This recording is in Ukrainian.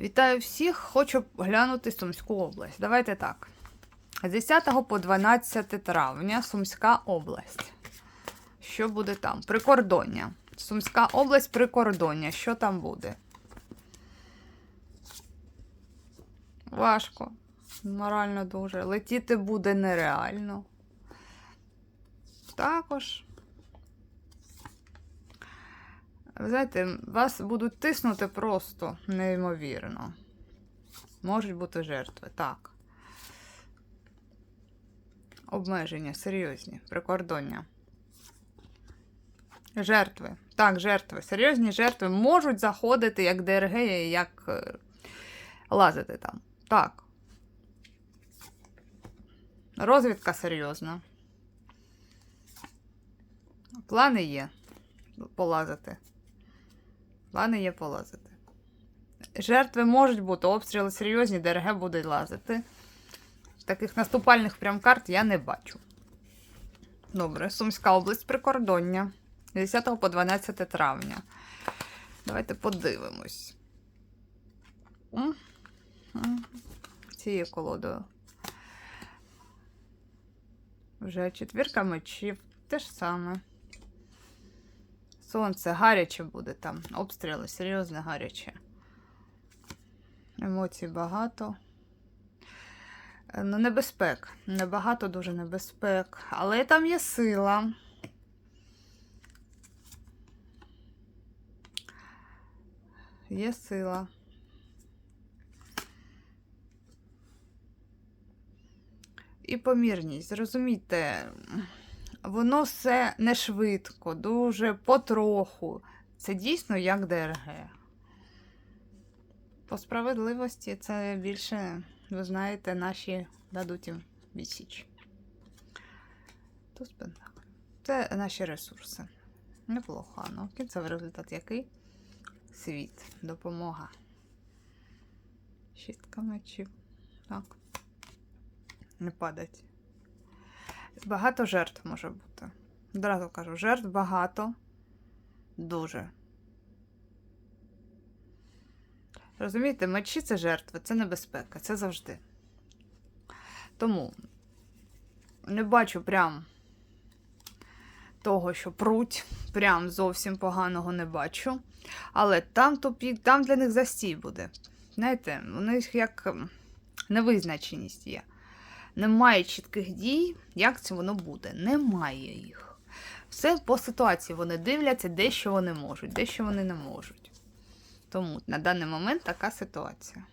Вітаю всіх! Хочу глянути Сумську область. Давайте так. З 10 по 12 травня Сумська область. Що буде там? Прикордоння. Сумська область прикордоння. Що там буде? Важко. Морально дуже. Летіти буде нереально. Також. Ви знаєте, вас будуть тиснути просто неймовірно. Можуть бути жертви, так. Обмеження серйозні, прикордоння. Жертви. Так, жертви. Серйозні жертви можуть заходити як ДРГ, як е, лазити там. Так. Розвідка серйозна. Плани є полазити. Плани є полазити. Жертви можуть бути, обстріли серйозні, ДРГ буде лазити. Таких наступальних прям карт я не бачу. Добре, Сумська область прикордоння. З 10 по 12 травня. Давайте подивимось. Цією колодою. Вже четвірка мечів. Те ж саме. Сонце гаряче буде там. Обстріли, серйозно гаряче. Емоцій багато. Ну, небезпек. Небагато дуже небезпек. Але там є сила. Є сила. І помірність. Зрозумійте, воно все не швидко, дуже потроху. Це дійсно як ДРГ. По справедливості це більше, ви знаєте, наші дадуть їм пентаклів. Це наші ресурси. Неплохо. Ну, кінцевий результат який? Світ, допомога. Шістка мечів. Так. Не падать. Багато жертв може бути. Одразу кажу, жертв багато. Дуже. Розумієте, мечі це жертви, це небезпека, це завжди. Тому не бачу прям того, що пруть, прям зовсім поганого не бачу. Але там тупік, там для них застій буде. Знаєте, у них як невизначеність є. Немає чітких дій, як це воно буде. Немає їх. Все по ситуації вони дивляться, дещо вони можуть, дещо вони не можуть. Тому на даний момент така ситуація.